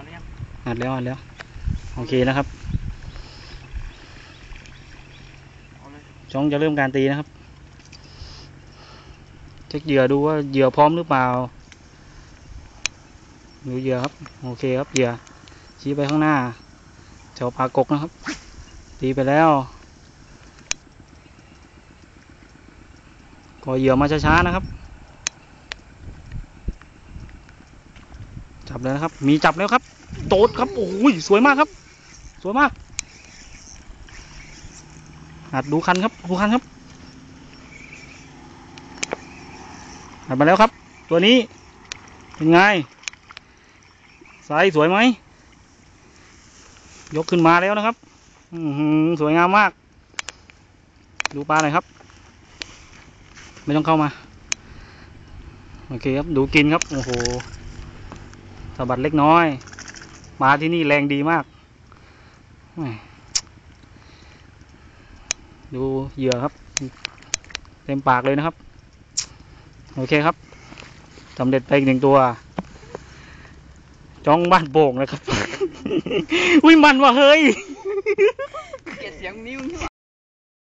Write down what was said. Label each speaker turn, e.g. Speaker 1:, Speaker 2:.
Speaker 1: อัดแล้วอัดแล้ว โอเคนะครับ
Speaker 2: เอาเลย
Speaker 1: จ้องจะเริ่มการตีนะครับ เช็คเหยื่อดูว่าเหยื่อพร้อมหรือเปล่า ดูเหยื่อครับ โอเคครับเหยื่อชี้ไปข้างหน้าแถวปากกกนะครับ ตีไปแล้วก็เหยื่อมาช้าๆนะครับ จับเลยนะครับ มีจับแล้วครับ โตดครับ โอ้ยสวยมากครับ สวยมากหัดดูคันครับ ดูคันครับหัดมาแล้วครับ ตัวนี้เป็นไงไซส์สวยไหม ยกขึ้นมาแล้วนะครับ อือสวยงามมาก ดูปลาหน่อยครับ ไม่ต้องเข้ามา โอเคครับ ดูกินครับ โอ้โห สะบัดเล็กน้อย มาที่นี่แรงดีมาก ดูเหยื่อครับ เต็มปากเลยนะครับ โอเคครับสำเร็จไปอีกหนึ่งตัว จ้องบ้านโป่งนะครับ อุ้ยมันว่ะเฮ้ย
Speaker 2: เกลียดเสียงนิ้วใช่ไหม